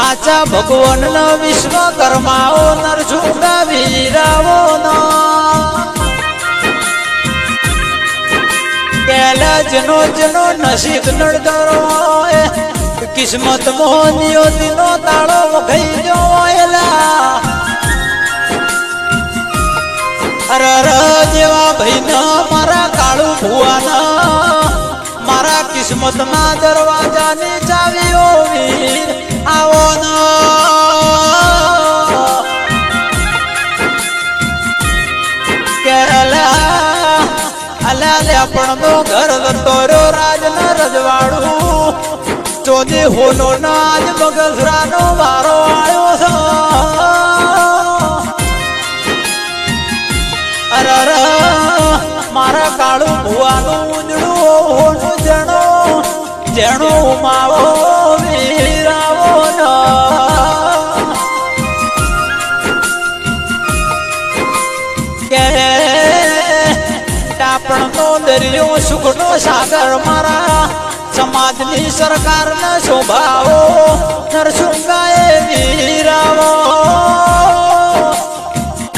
આચા ભગવાન નો વિશ્વકર્માઓ નરસુંડા વીરાવો પેલા જનો જનો નસીબ નડતરો કિસ્મત મોહનીઓ દિનો તાળો વખાઈ જોયેલા. એલા અર અર, જેવા ભાઈ મારા કાળું ભુવાના, મારા કિસ્મત ના દરવાજાની ચાવીઓ વીર. પણ તો ઘર જતો રો રાજ ન રજવાડું. ચોથી હોનો નાજ મગસરાનો વારો આવ્યો છે. અરે અરે મારા કાળું ભુવાનું ઉંદડું હોનું જણો જણો માવો ટાપણનો દરિયો સુખનો સાગર મારા. સમાજની સરકારના શોભાવો.